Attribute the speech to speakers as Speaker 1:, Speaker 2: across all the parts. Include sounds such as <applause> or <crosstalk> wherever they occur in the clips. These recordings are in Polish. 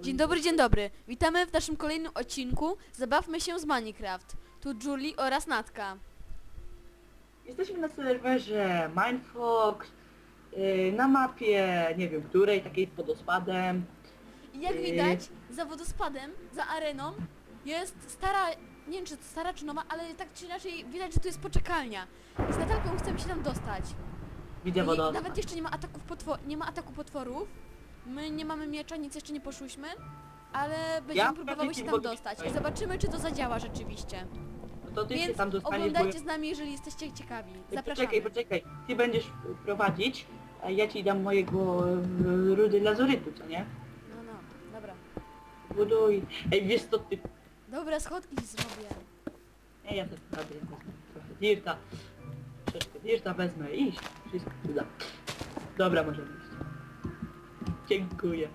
Speaker 1: Dzień dobry, dzień dobry. Witamy w naszym kolejnym odcinku Zabawmy się z Minecraft. Tu Julie oraz Natka.
Speaker 2: Jesteśmy na serwerze Mindfox, yy, na mapie, nie wiem której, takiej z wodospadem.
Speaker 1: I jak
Speaker 2: Yy.
Speaker 1: widać, za wodospadem, za areną jest stara, nie wiem czy to stara czy nowa, ale tak czy inaczej widać, że tu jest poczekalnia. I z Natalką chcemy się tam dostać.
Speaker 2: Widzę
Speaker 1: I
Speaker 2: wodospad.
Speaker 1: nawet jeszcze nie ma ataków potwor nie ma ataku potworów. My nie mamy miecza, nic jeszcze nie poszłyśmy. Ale będziemy próbowały
Speaker 2: praktycznie
Speaker 1: się tam dostać. I zobaczymy, czy to zadziała rzeczywiście.
Speaker 2: No to ty się
Speaker 1: Więc
Speaker 2: tam dostaniesz, bo...
Speaker 1: oglądajcie z nami, jeżeli jesteście ciekawi.
Speaker 2: Ej,
Speaker 1: Zapraszamy.
Speaker 2: Poczekaj, poczekaj. Ty będziesz prowadzić, a ja ci dam mojego yy, rudy lazorytu, co nie?
Speaker 1: No, no, dobra.
Speaker 2: Buduj. Ej, wiesz co ty...
Speaker 1: Dobra, schodki zrobię.
Speaker 2: Nie, ja też prawie wezmę trochę dirta. Troszeczkę dirta wezmę i wszystko uda. Dobra, możemy iść. Dziękuję.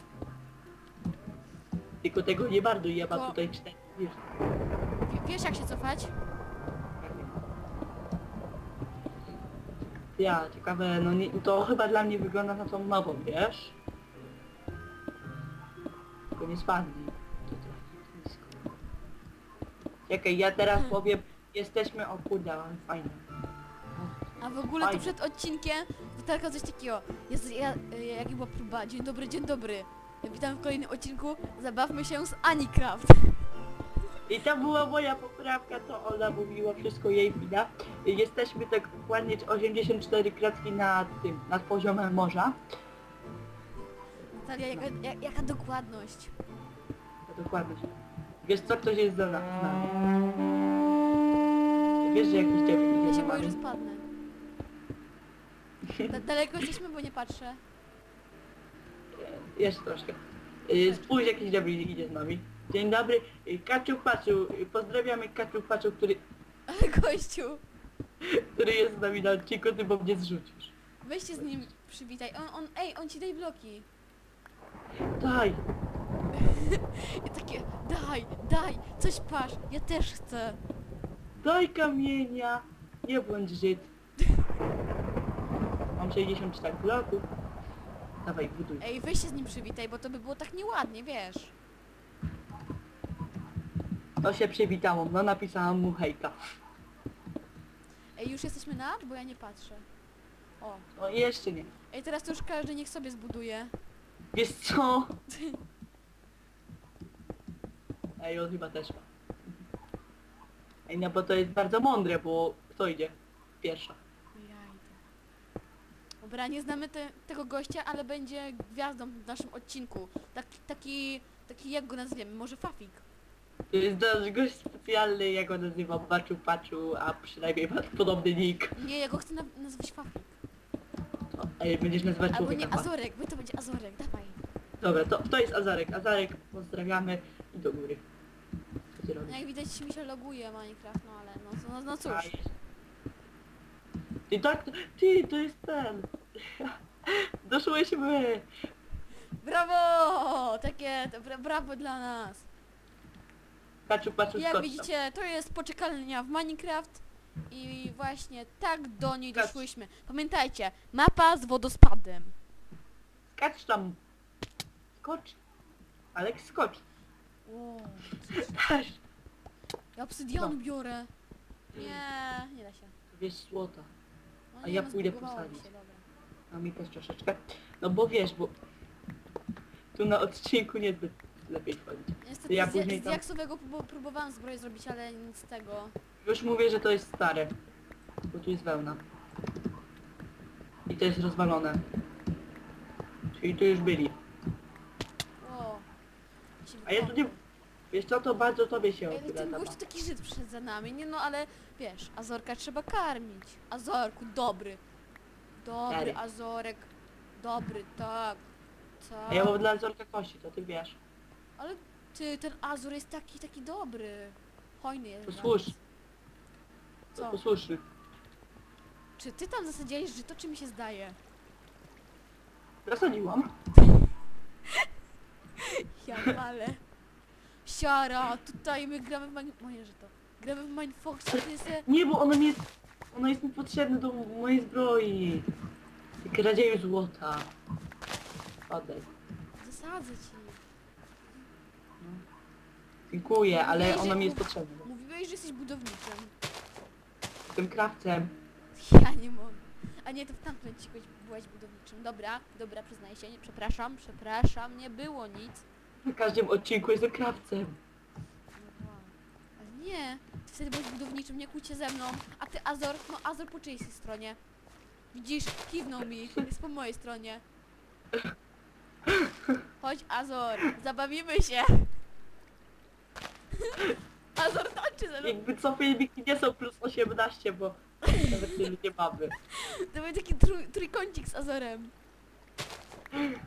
Speaker 2: Tylko tego nie bardzo, ja mam
Speaker 1: To-
Speaker 2: tutaj cztery
Speaker 1: wiesz jak się cofać?
Speaker 2: Ja, ciekawe, no nie, to chyba dla mnie wygląda na tą nową, wiesz? Tylko nie spadnij. Czekaj, ja teraz
Speaker 1: Hmm.
Speaker 2: powiem, jesteśmy, o kurde, ale fajne.
Speaker 1: A w ogóle to
Speaker 2: Fajnie.
Speaker 1: przed odcinkiem Witalka coś takiego. Jest, ja, y, jak była próba. Dzień dobry, dzień dobry. Witam w kolejnym odcinku. Zabawmy się z Anicraft.
Speaker 2: I to była moja poprawka, to ona mówiła, wszystko jej wina. Jesteśmy tak dokładnie 84 kratki nad tym, nad poziomem morza.
Speaker 1: Natalia, jaka, jak, jaka dokładność.
Speaker 2: To dokładnie. Wiesz co, ktoś jest za na- z nami. Wiesz, że jakiś dziewczyn
Speaker 1: Ja się boję, że spadnę. Da, daleko jesteśmy, bo nie patrzę.
Speaker 2: Jeszcze troszkę. Y, Spójrz, jakiś dobry idzie z nami. Dzień dobry, y, Kaciu Paczu. Y, Pozdrawiamy Kaciu Paczu, który,
Speaker 1: Ale gościu,
Speaker 2: który jest z nami na odcinku, ty bo mnie zrzucisz.
Speaker 1: weź się z nim przywitaj. On, on, ej, on ci daj bloki.
Speaker 2: Daj,
Speaker 1: I takie, daj, daj, coś pasz, ja też chcę.
Speaker 2: daj kamienia. Nie bądź Żyd. Mam 64 bloków. Dawaj, buduj.
Speaker 1: Ej, weź się z nim przywitaj, bo to by było tak nieładnie, wiesz.
Speaker 2: To się przywitało, no napisałam mu hejka.
Speaker 1: Ej, już jesteśmy nad? Bo ja nie patrzę. O.
Speaker 2: No jeszcze nie.
Speaker 1: Ej, teraz to już każdy niech sobie zbuduje.
Speaker 2: Wiesz co? <laughs> Ej, on chyba też ma. Ej, no bo to jest bardzo mądre, bo kto idzie? Pierwsza.
Speaker 1: Dobra, nie znamy te, tego gościa, ale będzie gwiazdą w naszym odcinku. Taki, taki, taki jak go nazwiemy? Może Fafik?
Speaker 2: To jest nasz gość specjalny, jak go nazywam, Paczu Paczu, a przynajmniej ma podobny nick.
Speaker 1: Nie, ja go chcę na, nazwać Fafik.
Speaker 2: O, Ej, będziesz nazywać
Speaker 1: Albo nie
Speaker 2: człowieka.
Speaker 1: Azorek, bo to będzie Azorek, dawaj.
Speaker 2: Dobra, to, to jest Azarek. Azarek, pozdrawiamy i do góry. Co ty
Speaker 1: No
Speaker 2: robisz?
Speaker 1: jak widać mi się loguje Minecraft, no ale no, no, no cóż.
Speaker 2: Ty tak, to- ty, to jest ten. <laughs> Doszłyśmy.
Speaker 1: Brawo! Takie, to bra, brawo dla nas.
Speaker 2: Paczu Paczu
Speaker 1: Jak
Speaker 2: skocz
Speaker 1: widzicie, to jest poczekalnia w Minecraft i właśnie tak do niej
Speaker 2: Skacz.
Speaker 1: doszłyśmy. Pamiętajcie, mapa z wodospadem.
Speaker 2: Skacz tam. Skocz. Alek, skocz.
Speaker 1: Wow. Ja obsydian
Speaker 2: No.
Speaker 1: biorę. Nie, nie da się.
Speaker 2: Wiesz złota.
Speaker 1: No
Speaker 2: A
Speaker 1: nie,
Speaker 2: ja
Speaker 1: no,
Speaker 2: pójdę
Speaker 1: zbugowało mi
Speaker 2: posadzić.
Speaker 1: się, dobra.
Speaker 2: A mi też troszeczkę. No bo wiesz, bo tu na odcinku niezbyt lepiej wchodzić.
Speaker 1: Niestety
Speaker 2: Ja
Speaker 1: z,
Speaker 2: później
Speaker 1: z
Speaker 2: tam-
Speaker 1: jaksowego prób- próbowałam zbroję zrobić, ale nic z tego.
Speaker 2: Już mówię, że to jest stare. Bo tu jest wełna. I to jest rozwalone. Czyli tu już byli.
Speaker 1: O.
Speaker 2: A ja tu nie... Wiesz co, to bardzo tobie się
Speaker 1: Ej, ale ten gościu taki Żyd przyszedł za nami, nie no ale wiesz, Azorka trzeba karmić. Azorku, dobry. Dobry
Speaker 2: Stary.
Speaker 1: Azorek. Dobry, tak.
Speaker 2: A ja mam
Speaker 1: Tak.
Speaker 2: dla Zorka kości, to ty wiesz.
Speaker 1: Ale ty, ten Azor jest taki, taki dobry. Hojny jest.
Speaker 2: Posłusz.
Speaker 1: nawet.
Speaker 2: To
Speaker 1: Co?
Speaker 2: posłuszny.
Speaker 1: Czy ty tam zasadziłeś żyto, czy mi się zdaje?
Speaker 2: Zasadziłam. <laughs>
Speaker 1: Ja ale. Siara, tutaj my gramy w Mine... Moje żyto. Gramy w Minefox, a ty se...
Speaker 2: Nie, bo ono nie jest... Ono jest mi potrzebne do mojej zbroi. Kradzieju złota. Oddaj.
Speaker 1: Zasadzę ci.
Speaker 2: Dziękuję, ale
Speaker 1: że-
Speaker 2: mi jest potrzebna.
Speaker 1: Mówiłeś, że jesteś budowniczym.
Speaker 2: Jestem krawcem.
Speaker 1: Ja nie mogę. A nie, to w tamtym odcinku byłeś budowniczym. Dobra, dobra, przyznaję się. Nie, przepraszam, przepraszam, nie było nic.
Speaker 2: Na każdym odcinku jestem krawcem.
Speaker 1: No, wow. Ale nie, wtedy byłeś budowniczym, nie kłóćcie ze mną. A ty Azor, no Azor po czyjej stronie? Widzisz, kiwnął mi, jest po mojej stronie. Chodź Azor, zabawimy się. <laughs> Azor tańczy ze mną.
Speaker 2: Jakby co filmiki nie są plus 18, bo nawet tyle nie mamy.
Speaker 1: To był taki trój, trójkącik z Azorem.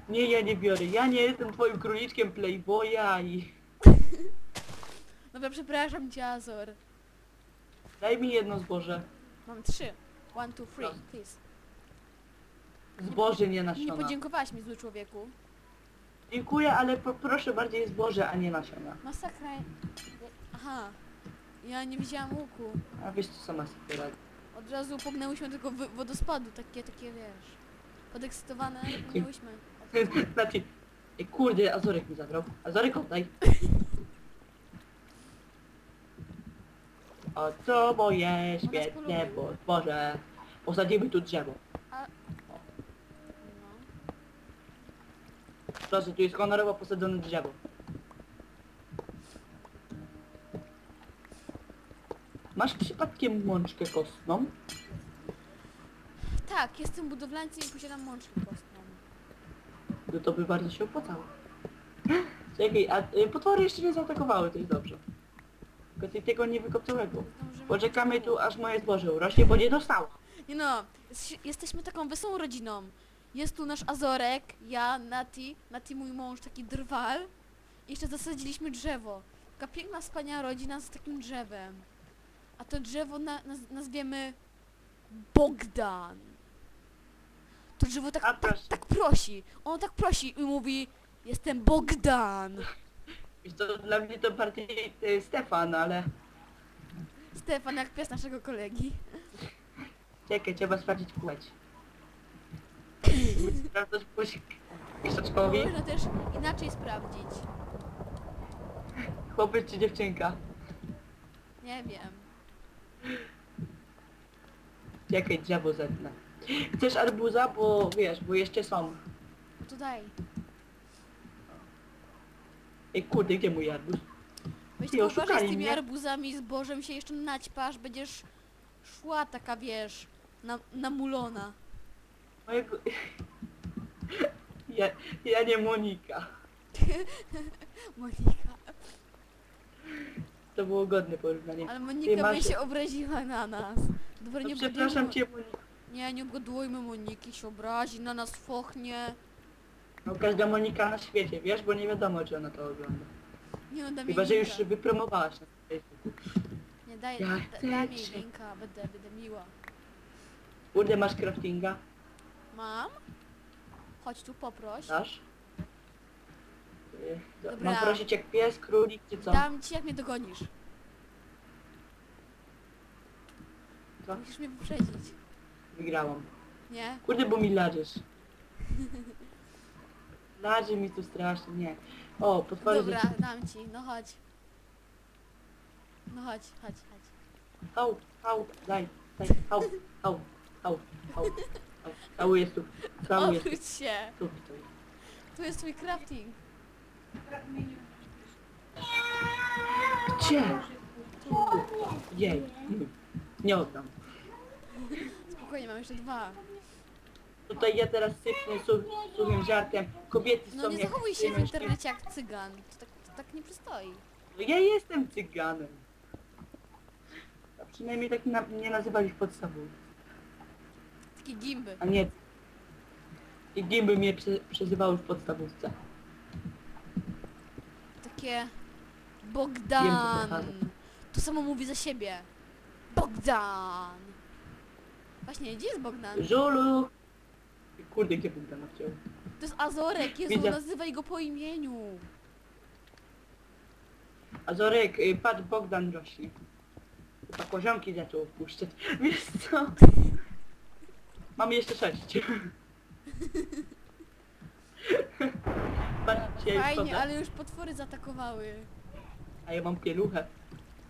Speaker 2: Nie, ja nie biorę. Ja nie jestem twoim króliczkiem Playboya i <laughs>
Speaker 1: Dobra, przepraszam cię Azor.
Speaker 2: Daj mi jedno zboże.
Speaker 1: Mam trzy. One, two, three,
Speaker 2: Proszę.
Speaker 1: please.
Speaker 2: Zboże, nie
Speaker 1: Nie
Speaker 2: nasiona.
Speaker 1: podziękowałaś mi, zły człowieku.
Speaker 2: Dziękuję, ale poproszę bardziej zboże, a nie nasiona.
Speaker 1: Masakra. Aha. Ja nie widziałam łuku.
Speaker 2: A wiesz co sama sobie radzi.
Speaker 1: Od razu pognęłyśmy tego wy- wodospadu, takie, takie wiesz. Podekscytowane, pognęłyśmy. <laughs>
Speaker 2: Znaczy, ej, kurde, Azorek mi zabrał. Azorek oddaj. O co moje świetne bo Boże. Posadzimy tu drzewo.
Speaker 1: No.
Speaker 2: Proszę, tu jest honorowo posadzone drzewo. Masz przypadkiem mączkę kostną?
Speaker 1: Tak, jestem budowlańcem i posiadam mączkę kostną.
Speaker 2: No to by bardzo się opłacało. Czekaj, a y, potwory jeszcze nie zaatakowały, to jest dobrze. Tylko ty tego nie wykopcałego.
Speaker 1: Zdążymy
Speaker 2: Poczekamy tu, aż moje zboże urośnie, bo nie dostała.
Speaker 1: Nie no, jest- jesteśmy taką wesołą rodziną. Jest tu nasz Azorek, ja, Nati, Nati mój mąż, taki drwal. I jeszcze zasadziliśmy drzewo. Taka piękna, wspaniała rodzina z takim drzewem. A to drzewo na, naz, nazwiemy Bogdan. To drzewo tak,
Speaker 2: A
Speaker 1: tak,
Speaker 2: proszę.
Speaker 1: tak prosi. Ono tak prosi i mówi Jestem Bogdan.
Speaker 2: Wiesz to dla mnie to bardziej y, Stefan, ale...
Speaker 1: Stefan, jak pies naszego kolegi.
Speaker 2: Czekaj, trzeba sprawdzić płeć. Sprawdzać płeć krzaczkowi.
Speaker 1: Można też inaczej sprawdzić.
Speaker 2: Chłopiec czy dziewczynka.
Speaker 1: Nie wiem.
Speaker 2: Czekaj, drzewo zetnę. Chcesz arbuza? Bo wiesz, bo jeszcze są.
Speaker 1: To daj.
Speaker 2: Ej kurde, gdzie mój arbuz?
Speaker 1: Weź
Speaker 2: Ty,
Speaker 1: tylko uważaj z
Speaker 2: oszukali
Speaker 1: tymi
Speaker 2: mnie.
Speaker 1: arbuzami, z bożem się jeszcze naćpasz, będziesz szła taka, wiesz, na, namulona.
Speaker 2: Mojego... Ja, ja nie Monika. <laughs>
Speaker 1: Monika.
Speaker 2: To było godne porównanie.
Speaker 1: Ale Monika by
Speaker 2: masz-
Speaker 1: się obraziła na nas. Dobra,
Speaker 2: No
Speaker 1: nie
Speaker 2: przepraszam
Speaker 1: obgadujmy-
Speaker 2: cię Monika.
Speaker 1: Nie, nie obgadujmy Moniki, się obrazi, na nas fochnie.
Speaker 2: No każda Monika na świecie, wiesz, bo nie wiadomo czy ona to ogląda.
Speaker 1: Nie no, dam
Speaker 2: Chyba, że już
Speaker 1: linka.
Speaker 2: wypromowałaś na Facebooku.
Speaker 1: Nie, daj,
Speaker 2: Ja
Speaker 1: da, jej
Speaker 2: cię.
Speaker 1: linka, będę, będę miła.
Speaker 2: Kurde, masz craftinga?
Speaker 1: Mam? Chodź tu, poproś.
Speaker 2: Dasz? Y, to-
Speaker 1: Dobra.
Speaker 2: Mam prosić jak pies, królik czy co?
Speaker 1: Dam ci, jak mnie dogonisz.
Speaker 2: Co?
Speaker 1: Musisz mnie wyprzedzić.
Speaker 2: Wygrałam.
Speaker 1: Nie?
Speaker 2: Kurde, bo mi ladziesz. <laughs> Ladzi mi tu strasznie, nie. O, potwory
Speaker 1: Dobra,
Speaker 2: Dobra.
Speaker 1: dam ci, no chodź. No chodź, chodź, chodź.
Speaker 2: Hał, hał, daj, daj, hał, hał, hał, hał. hał. Hał jest tu, hał jest tu,
Speaker 1: Obróć się.
Speaker 2: tu stoi.
Speaker 1: Tu jest twój crafting.
Speaker 2: Gdzie? Tu. Jej, nie oddam.
Speaker 1: Spokojnie, mam jeszcze dwa.
Speaker 2: Tutaj ja teraz sypnę su suchym żartem. Kobiety
Speaker 1: No
Speaker 2: są
Speaker 1: nie
Speaker 2: jak
Speaker 1: zachowuj się w
Speaker 2: mężczyźni.
Speaker 1: internecie jak cygan. To tak, to tak nie przystoi.
Speaker 2: No ja jestem cyganem. A przynajmniej tak na, nie nazywali w podstawówce.
Speaker 1: Takie gimby.
Speaker 2: A nie. I gimby mnie prze, przezywały w podstawówce.
Speaker 1: Takie... Bogdan.
Speaker 2: To
Speaker 1: samo mówi za siebie. Bogdan. Właśnie, gdzie jest Bogdan?
Speaker 2: Żulu! Kurde, gdzie Bogdana chciał?
Speaker 1: To jest Azorek, Jezu,
Speaker 2: Widzę.
Speaker 1: nazywaj go po imieniu.
Speaker 2: Azorek, y, patrz, Bogdan rośnie. Chyba kozionki zaczął puszczać. <laughs> Wiesz co? Mamy jeszcze sześć. <laughs> Patrzcie,
Speaker 1: Fajnie, ale już potwory zaatakowały.
Speaker 2: A ja mam pieluchę.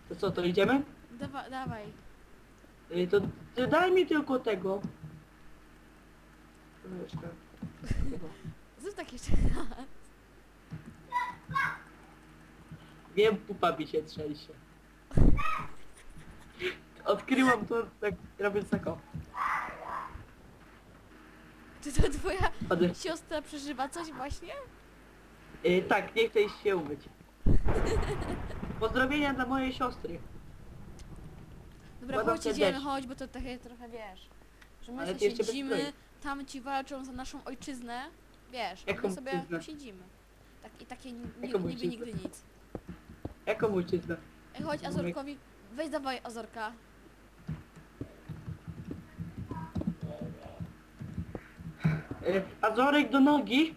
Speaker 2: To co, to idziemy?
Speaker 1: Dawa, dawaj.
Speaker 2: Y, To, to daj mi tylko tego. Tego.
Speaker 1: Zrób tak jeszcze raz.
Speaker 2: Wiem, pupa mi się trzęsie. Odkryłam to tak robiąc tak o.
Speaker 1: Czy to twoja siostra przeżywa coś właśnie?
Speaker 2: Y, tak, nie chcę iść się umyć. Pozdrowienia dla mojej siostry.
Speaker 1: Dobra,
Speaker 2: Ładam
Speaker 1: chodź idziemy, chodź, bo to takie trochę wiesz. Że my
Speaker 2: Ale ty jeszcze bez
Speaker 1: siedzimy,
Speaker 2: zbroi.
Speaker 1: Tam ci walczą za naszą ojczyznę, wiesz, a
Speaker 2: Jaką
Speaker 1: my sobie
Speaker 2: ojczyznę?
Speaker 1: siedzimy. Tak i takie ni-
Speaker 2: Jaką
Speaker 1: niby
Speaker 2: ojczyznę?
Speaker 1: nigdy nic.
Speaker 2: Jaką ojczyznę?
Speaker 1: Ej, chodź Azorkowi, weź dawaj Azorka.
Speaker 2: Y, Azorek do nogi.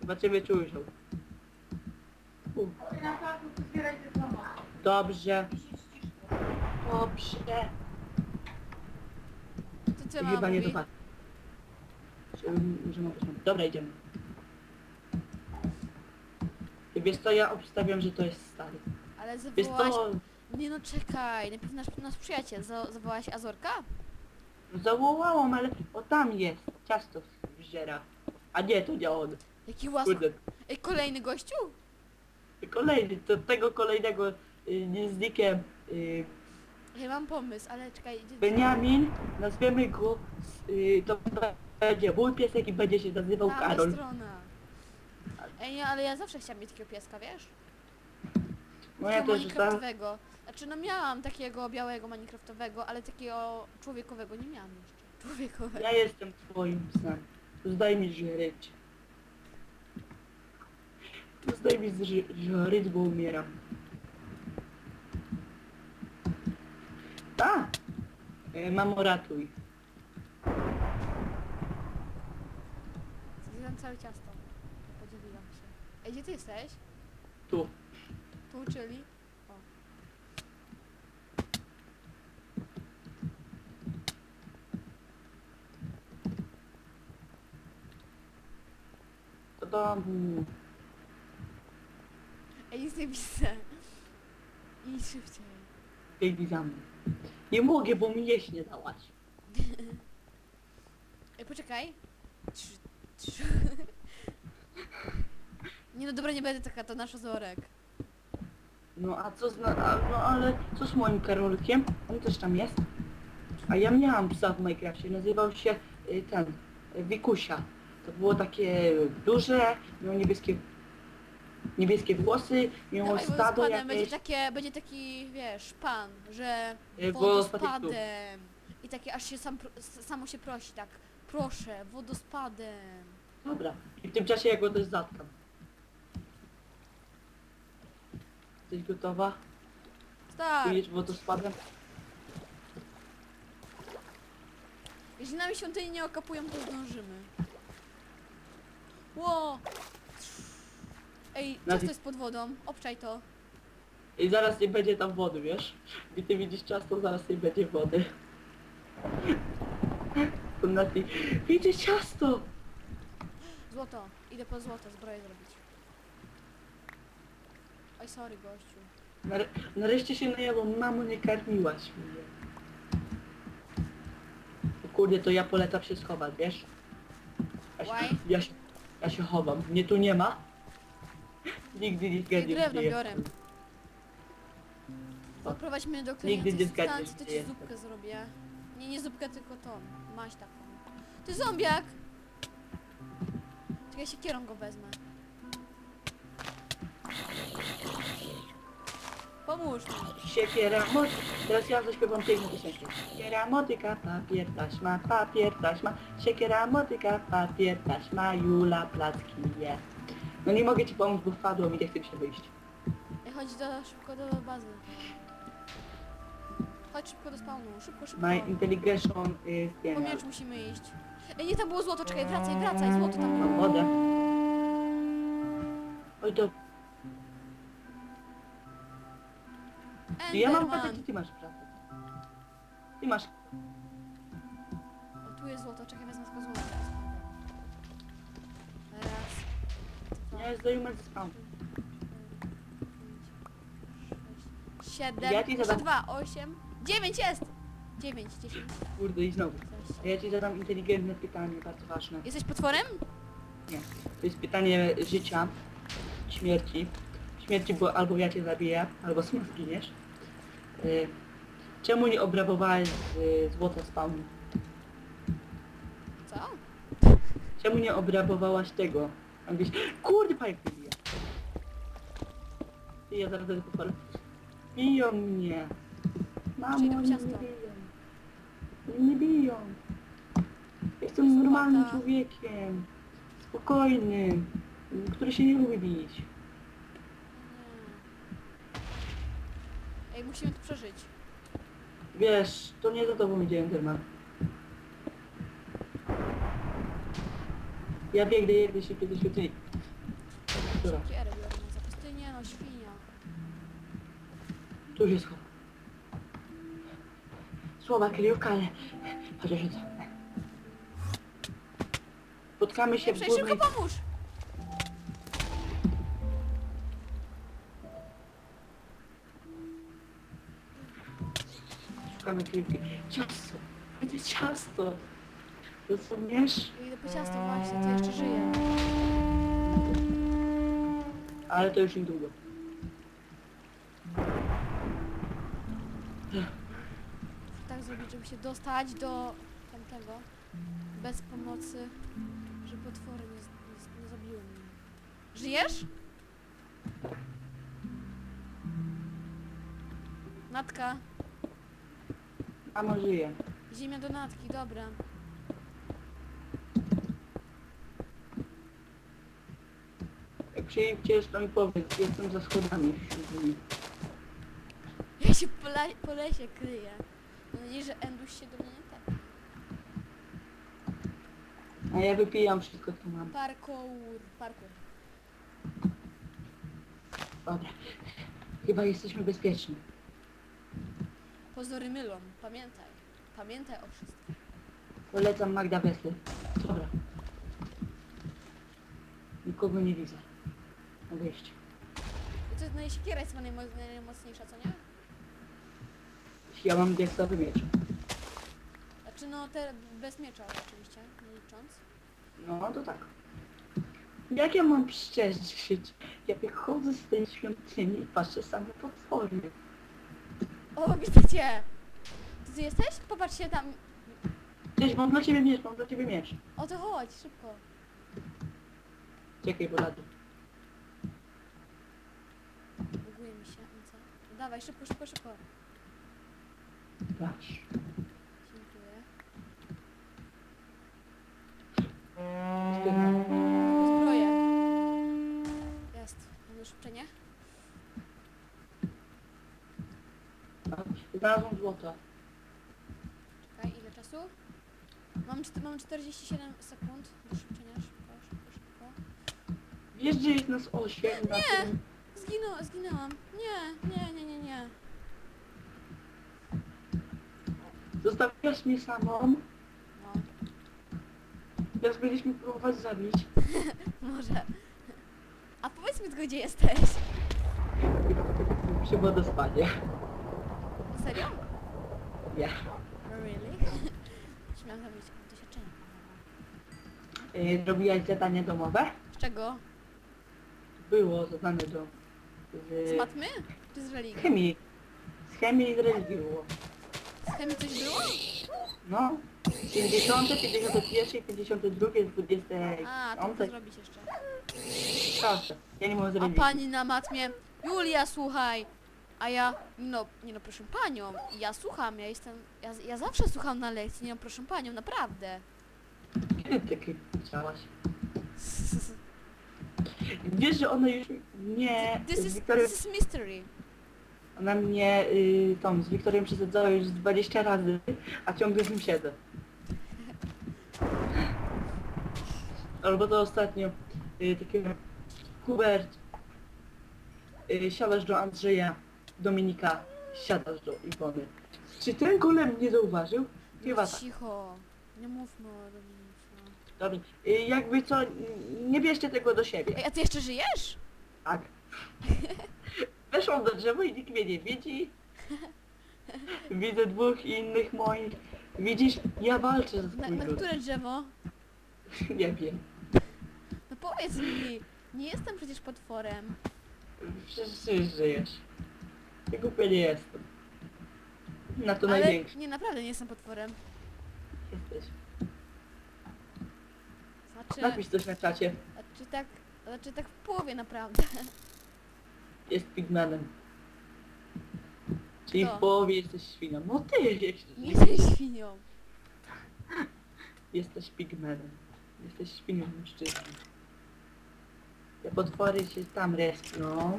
Speaker 2: Chyba ciebie czuję. U,
Speaker 3: Na placu to zbieraj te samochody.
Speaker 2: Dobrze. Dobrze.
Speaker 1: Mama
Speaker 2: chyba nie. Dobra, idziemy. Wiesz co, ja obstawiam, że to jest stary.
Speaker 1: Ale
Speaker 2: Wiesz co,
Speaker 1: Nie no czekaj, najpierw nasz, nasz przyjaciel, za, zawołaś Azorka?
Speaker 2: zawołałam, ale o tam jest. Ciasto wżera. A nie, to nie on.
Speaker 1: Jaki.
Speaker 2: Kurde.
Speaker 1: Ej, kolejny gościu?
Speaker 2: Kolejny, to tego kolejnego y, nie z nikiem y,
Speaker 1: Ej, mam pomysł, ale czekaj. gdzie-
Speaker 2: Beniamin, nazwiemy go, y, to będzie mój piesek i będzie się nazywał
Speaker 1: Prawa
Speaker 2: Karol.
Speaker 1: strona. Ej, nie, ale ja zawsze chciałam mieć takiego pieska, wiesz?
Speaker 2: No ja
Speaker 1: Takiego
Speaker 2: też
Speaker 1: minecraftowego. Znaczy no miałam takiego białego minecraftowego, ale takiego człowiekowego nie miałam jeszcze. <laughs> Człowiekowego.
Speaker 2: Ja jestem twoim psem. Zdaj mi żryć. Zdaj mi zży- żryć, bo umieram. A! E, Mamo, ratuj.
Speaker 1: Zjadam całe ciasto. Podzieliłam się. Ej, gdzie ty jesteś?
Speaker 2: Tu.
Speaker 1: Tu, czyli? O.
Speaker 2: Do domu.
Speaker 1: Ej, nic nie widzę. Idź szybciej.
Speaker 2: Za mną. Nie mogę, bo mi jeść nie dałaś. <laughs>
Speaker 1: Ej, poczekaj. Trz, trz. <laughs> Nie no dobra, nie będę taka, to nasz ozorek.
Speaker 2: No a co z... na- A, no ale co z moim Karolkiem? On też tam jest. A ja miałam psa w Minecrafcie, nazywał się y, ten, y, Wikusia. To było takie duże, miał niebieskie, niebieskie włosy, miało
Speaker 1: Dawaj,
Speaker 2: stado
Speaker 1: wodospadem będzie
Speaker 2: jakieś.
Speaker 1: takie, będzie taki, wiesz, pan, że
Speaker 2: Y, tu.
Speaker 1: wodospadem. I takie aż się sam, pro- s- samo się prosi, tak, proszę, wodospadem.
Speaker 2: Dobra, i w tym czasie ja go też zatkam. Jesteś gotowa?
Speaker 1: Tak,
Speaker 2: Pójdziesz wodospadem?
Speaker 1: jeśli nami świątyni nie okapują, to zdążymy. Ło! Ej, co to jest pod wodą? Obczaj to.
Speaker 2: I zaraz nie będzie tam wody, wiesz? I ty widzisz ciasto, zaraz nie będzie wody. To na ty... Widzę ciasto!
Speaker 1: Złoto. Idę po złoto, zbroję zrobić. Oj, sorry, gościu.
Speaker 2: Nare nareszcie się najadłam, mamo nie karmiłaś mnie. O kurde, to ja polecam się schować, wiesz? Ja się, ja się, ja się chowam. Mnie tu nie ma. Nigdy nie zgadniesz,
Speaker 1: drewno
Speaker 2: gdzie
Speaker 1: biorę.
Speaker 2: jestem. O.
Speaker 1: Zaprowadź mnie do
Speaker 2: Nigdy nie
Speaker 1: klejącej
Speaker 2: zgadniesz,
Speaker 1: substancji, to ci zupkę zrobię. Nie, nie zupkę, tylko tą. Maś taką. Ty zombiak! Czekaj, się kierą go wezmę. Pomóż mi.
Speaker 2: Siekiera, mot... Teraz ja zaśpiewam piękną piosenkę. Siekiera, motyka, papier, taśma, papier, taśma. Siekiera, motyka, papier, taśma, Jula, placki je. No nie mogę ci pomóc, bo wpadło i nie chce mi się wyjść.
Speaker 1: Ej, chodź do, szybko do bazy. Chodź szybko do spawnu, szybko, szybko.
Speaker 2: My intelligation is
Speaker 1: Po
Speaker 2: genial.
Speaker 1: miecz musimy iść. Ej, nie, tam było złoto, czekaj, wracaj, wracaj, złoto tam
Speaker 2: Mam
Speaker 1: było.
Speaker 2: wodę. Oj to... Ja mam wodę,
Speaker 1: Enderman.
Speaker 2: czy ty masz pracę? Ty masz...
Speaker 1: O, tu jest złoto, czekaj, wezmę tylko złoto.
Speaker 2: Nie, zdejmę ze spawn.
Speaker 1: 7,
Speaker 2: Ja ci zadam-
Speaker 1: 2, 8, 9 jest! 9, 10,
Speaker 2: Kurde i znowu. A ja ci zadam inteligentne pytanie, bardzo ważne.
Speaker 1: Jesteś potworem?
Speaker 2: To jest pytanie życia, śmierci. Śmierci, bo albo ja cię zabiję, albo <laughs> sam zginiesz. Y, Czemu nie obrabowałeś y, złota spawnu?
Speaker 1: Co?
Speaker 2: Czemu nie obrabowałaś tego? Tam gdzieś... Kurde, pajek wybija. I ja zaraz będę pochwalę. Biją mnie. Mamo, oni mnie
Speaker 1: ciasto.
Speaker 2: biją. Oni mnie biją. Jestem normalnym człowiekiem. Spokojnym. Który się nie lubi bić.
Speaker 1: Ej, musimy to przeżyć.
Speaker 2: Wiesz, to nie za tobą idzie Enderman. Ja biegnę, biegnę się kiedyś więcej. Dobra,
Speaker 1: Kierę biorę za pustynię, no świnia.
Speaker 2: tu już jest chłop. Słaba kryjówka, ale chociaż co. Spotkamy się
Speaker 1: Nie
Speaker 2: w górnej...
Speaker 1: szybko pomóż!
Speaker 2: Szukamy kryjówki. Ciasto! Będzie ciasto! Rozumiesz?
Speaker 1: Idę po ciasto właśnie, to jeszcze żyje.
Speaker 2: Ale to już niedługo.
Speaker 1: Tak zrobić, żeby się dostać do tamtego. Bez pomocy, żeby potwory nie, z- nie, nie zabiły mnie. Żyjesz? Natka.
Speaker 2: Mamo żyje.
Speaker 1: Ziemia do natki, dobra.
Speaker 2: To mi powiedz. Jestem za schodami.
Speaker 1: Ja się po, la- po lesie kryję. Mam nadzieję, że Enduś się do mnie nie tak.
Speaker 2: A ja wypijam wszystko, co mam.
Speaker 1: Parkour, parkour.
Speaker 2: Dobra. Chyba jesteśmy bezpieczni.
Speaker 1: Pozory mylą, pamiętaj. Pamiętaj o wszystkim.
Speaker 2: Polecam Magda Wesly. Dobra. Nikogo nie widzę. Na.
Speaker 1: I to no, siekiera jest chyba najmo- najmocniejsza, co nie?
Speaker 2: Ja mam diaksowy miecz.
Speaker 1: Znaczy no te bez miecza oczywiście, nie licząc.
Speaker 2: No to tak. Jak ja mam przeszczyć? Ja wychodzę z tej świątyni i patrzę same potwory.
Speaker 1: O, widzę cię! Ty tu jesteś? Popatrz się tam.
Speaker 2: Cześć, mam dla ciebie miecz, mam dla ciebie miecz.
Speaker 1: O to chodź, szybko.
Speaker 2: Czekaj, bo lady.
Speaker 1: Buguje mi się. no co? Dawaj, szybko, szybko, szybko.
Speaker 2: Patrz.
Speaker 1: Dziękuję. Zbroję. Jest. Mam już uczenie?
Speaker 2: Znalazłem złoto.
Speaker 1: Czekaj, ile czasu? Mam, czty- mam 47 sekund do szybczenia. Szybko, szybko, szybko.
Speaker 2: Wiesz, gdzie jest nas osiem? Na
Speaker 1: Nie.
Speaker 2: tym...
Speaker 1: Zginę, zginęłam. Nie, nie, nie, nie, nie.
Speaker 2: Zostawiasz mnie samą.
Speaker 1: No,
Speaker 2: Teraz byliśmy próbować zabić. <laughs>
Speaker 1: może. A powiedz mi tylko, gdzie jesteś.
Speaker 2: Przy wodospanie.
Speaker 1: Serio?
Speaker 2: Ja.
Speaker 1: Really? <laughs> Śmiałam zrobić doświadczenie.
Speaker 2: Yy, robiłaś zadanie domowe?
Speaker 1: Z czego?
Speaker 2: Było zadanie do...
Speaker 1: Z
Speaker 2: Z
Speaker 1: matmy? Czy z religii?
Speaker 2: chemii. Z chemii i z religii było.
Speaker 1: Z chemii coś było?
Speaker 2: No. 50, 51, 52, 20.
Speaker 1: A, to zrobić jeszcze.
Speaker 2: Proszę. Ja nie mogę
Speaker 1: A
Speaker 2: zrobić.
Speaker 1: pani na matmie, Julia, słuchaj. A ja, no, nie no, proszę panią, ja słucham, ja jestem, ja, ja zawsze słucham na lekcji, nie no, proszę panią, naprawdę.
Speaker 2: Kiedy ty kryp chciałaś? <laughs> Wiesz, że ona już nie...
Speaker 1: This
Speaker 2: z
Speaker 1: is,
Speaker 2: Wiktorią,
Speaker 1: this is mystery.
Speaker 2: ona mnie y, tą z Wiktorią przesadzała już z 20 razy, a ciągle z nim siedzę. Albo to ostatnio y, takiego Hubert y, siadasz do Andrzeja, Dominika, siadasz do Iwony. Czy ten golem nie zauważył? Chyba tak.
Speaker 1: Cicho, nie mówmy o Dominice.
Speaker 2: Y, jakby co, n- nie bierzcie tego do siebie.
Speaker 1: Ej, a ty jeszcze żyjesz?
Speaker 2: Tak. <laughs> Weszłam do drzewa i nikt mnie nie widzi. <laughs> Widzę dwóch innych moich. Widzisz, ja walczę za
Speaker 1: Na, na które drzewo? <laughs>
Speaker 2: Nie wiem.
Speaker 1: No powiedz mi, nie jestem przecież potworem.
Speaker 2: Przecież ty żyjesz. Ja głupia nie jestem. Na to
Speaker 1: Ale
Speaker 2: największy
Speaker 1: nie, naprawdę nie jestem potworem.
Speaker 2: jesteś.
Speaker 1: Znaczy,
Speaker 2: Napisz coś na czacie.
Speaker 1: znaczy tak, znaczy tak w połowie naprawdę.
Speaker 2: Jest pigmenem. Czyli
Speaker 1: Kto?
Speaker 2: w połowie jesteś świnią. No ty jesteś,
Speaker 1: Nie jestem świnią.
Speaker 2: jesteś pigmenem. Jesteś świnią mężczyzną. Te potwory się tam respią.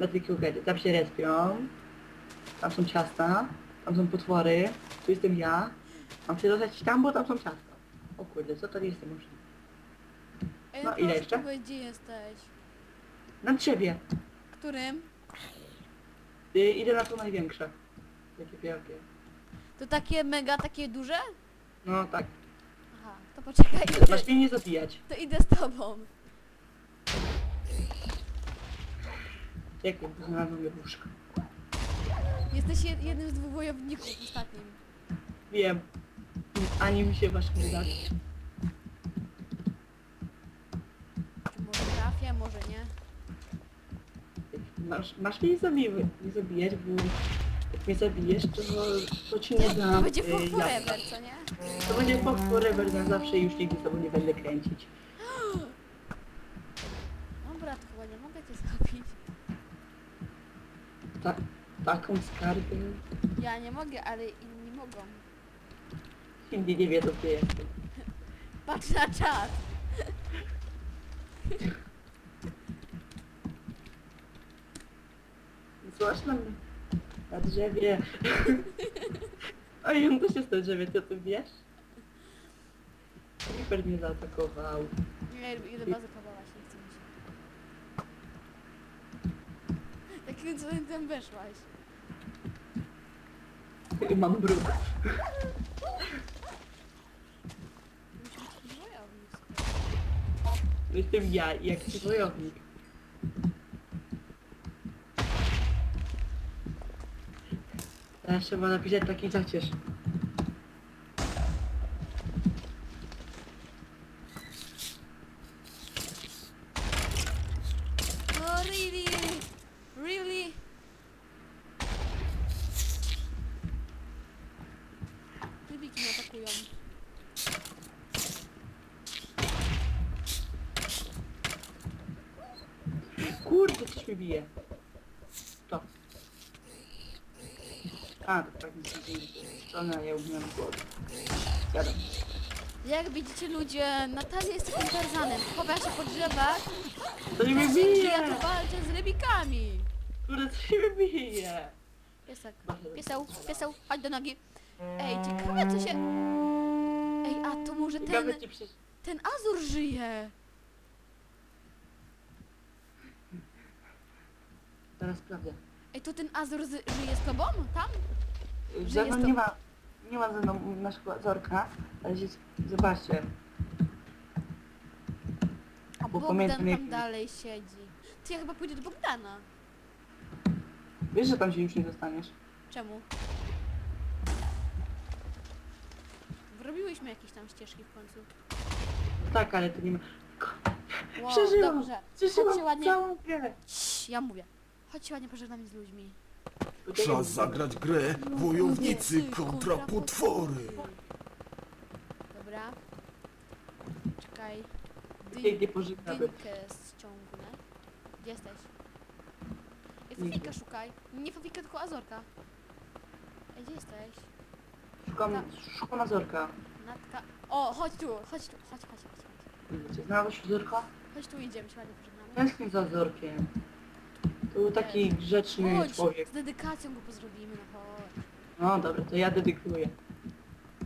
Speaker 2: Na tej krugedzie. Tam się respią. Tam są ciasta. Tam są potwory. Tu jestem ja. Mam się dostać tam, bo tam są ciasta. O kurde, co to nie jestem możliwe.
Speaker 1: Ej,
Speaker 2: No,
Speaker 1: no,
Speaker 2: ile
Speaker 1: proszę
Speaker 2: jeszcze?
Speaker 1: powiedz, gdzie jesteś?
Speaker 2: Na drzewie.
Speaker 1: Którym?
Speaker 2: Y, idę na to największe. Takie wielkie.
Speaker 1: To takie mega, takie duże?
Speaker 2: No tak.
Speaker 1: Aha, to poczekaj, <laughs>
Speaker 2: Masz mnie nie zabijać.
Speaker 1: to idę z tobą.
Speaker 2: Jak znalazłem łóżko.
Speaker 1: Jesteś jed- jednym z dwóch wojowników ostatnim.
Speaker 2: Wiem. Ani mi się wasz nie da.
Speaker 1: Czy może trafię, może nie.
Speaker 2: Masz, masz mnie nie, zabijać, nie zabijać, bo jak mnie zabijesz, to, to ci nie dam.
Speaker 1: To będzie
Speaker 2: y,
Speaker 1: for forever, co nie?
Speaker 2: To będzie for forever na zawsze i już nigdy z tobą nie będę kręcić. <gasps>
Speaker 1: To chyba nie mogę cię zabić.
Speaker 2: Ta, taką skarbę.
Speaker 1: Ja nie mogę, ale inni mogą.
Speaker 2: Inni nie wiedzą gdzie jestem. <laughs>
Speaker 1: Patrz na czat. <laughs>
Speaker 2: Złaś na mnie. Na drzewie. <laughs> Oj, on też jest na drzewie, ty o tym wiesz? Creeper mnie zaatakował.
Speaker 1: Nie, ile was zapadować, nie chcę mi się. <laughs> Jakim cudem weszłaś?
Speaker 2: Mam brud.
Speaker 1: Musi <laughs> być jakiś wojownik.
Speaker 2: To jestem ja i jakiś wojownik. Teraz trzeba napisać taki zacierz.
Speaker 1: No really? Really? Rybiki mnie atakują.
Speaker 2: Kurde, coś mi bije. To. A, to tak mi się dzieje. Strona, ja umiałem głowę. Jadam.
Speaker 1: Jak widzicie ludzie, Natalia jest takim tarzanem. Chowa się po drzewach,
Speaker 2: To nie bije!
Speaker 1: ja tu walczę z rybikami.
Speaker 2: Kurde, coś mi bije!
Speaker 1: Piesek, pieseł, pieseł, chodź do nogi. Ej, ciekawe co się... Ej, a to może ten,
Speaker 2: Ciekawe, czy przecież...
Speaker 1: ten Azur żyje.
Speaker 2: Zaraz sprawdzę.
Speaker 1: Ej, to ten Azur z, żyje z tobą? Tam?
Speaker 2: Ze
Speaker 1: jest
Speaker 2: mną
Speaker 1: to-
Speaker 2: nie ma... Nie ma ze mną naszego zorka, ale się... Zobaczcie.
Speaker 1: A
Speaker 2: Bo
Speaker 1: Bogdan
Speaker 2: pamiętam, jak-
Speaker 1: tam dalej siedzi. To ja chyba pójdę do Bogdana.
Speaker 2: Wiesz, że tam się już nie dostaniesz.
Speaker 1: Czemu? Robiłyśmy jakieś tam ścieżki w końcu.
Speaker 2: Tak, ale to nie ma...
Speaker 1: Wow,
Speaker 2: Przeżyłam!
Speaker 1: dobrze.
Speaker 2: Przeżyłam
Speaker 1: ładnie.
Speaker 2: całą grę!
Speaker 1: Cii, ja mówię. Chodźcie ładnie pożegnamy z ludźmi.
Speaker 4: Czas zagrać grę Wojownicy kontra potwory.
Speaker 1: Dobra. Czekaj.
Speaker 2: Pięknie pożegnamy.
Speaker 1: dynkę ściągnę. Gdzie jesteś? Ej,
Speaker 2: Nie
Speaker 1: Fafika szukaj. Nie Fafika, tylko Azorka. Ej, gdzie jesteś?
Speaker 2: Szukam, szukam Azorka.
Speaker 1: Natka. O, chodź tu, chodź tu, chodź, chodź, chodź. chodź.
Speaker 2: Znalazłeś Azorka?
Speaker 1: Chodź tu, idziemy się ładnie pożegnamy.
Speaker 2: Tęsknię za Azorkiem. Był taki grzeczny
Speaker 1: Chodź,
Speaker 2: człowiek.
Speaker 1: z dedykacją go pozdrowimy, no chodź.
Speaker 2: No dobra, to ja dedykuję.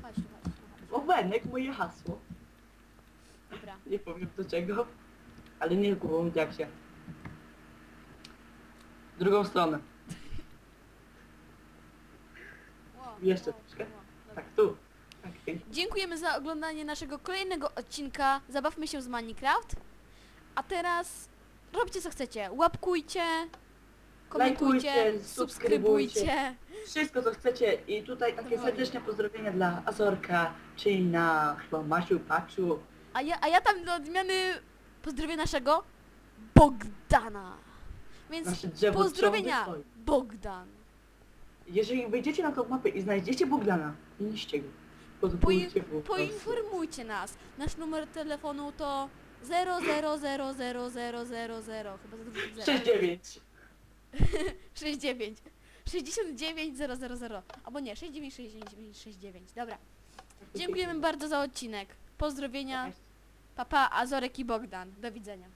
Speaker 1: Chodź tu, chodź, chodź.
Speaker 2: Owenek, moje hasło.
Speaker 1: Dobra. <laughs>
Speaker 2: Nie powiem do czego, ale nie głową jak się. W drugą stronę. <laughs> Jeszcze troszkę?
Speaker 1: dobra.
Speaker 2: Tak, tu. Tak, pięknie.
Speaker 1: Dziękujemy za oglądanie naszego kolejnego odcinka Zabawmy się z Minecraft. A teraz róbcie co chcecie. Łapkujcie, komentujcie,
Speaker 2: Lajkujcie,
Speaker 1: subskrybujcie.
Speaker 2: Wszystko co chcecie i tutaj takie serdeczne pozdrowienia dla Azorka, Czyna, chyba Masiu, Paczu.
Speaker 1: A ja, a ja tam do odmiany pozdrowię naszego Bogdana. Więc
Speaker 2: Nasze drzewo
Speaker 1: pozdrowienia,
Speaker 2: ciągle stoi.
Speaker 1: Bogdan.
Speaker 2: Jeżeli wejdziecie na tą mapę i znajdziecie Bogdana, nie go. Mu.
Speaker 1: poinformujcie nas. Nasz numer telefonu to 0000000 chyba za dużo zero.
Speaker 2: 69.
Speaker 1: 69 69 000 albo nie 69 69 69 dobra. Dziękujemy bardzo za odcinek. Pozdrowienia. Papa Azorek i Bogdan. Do widzenia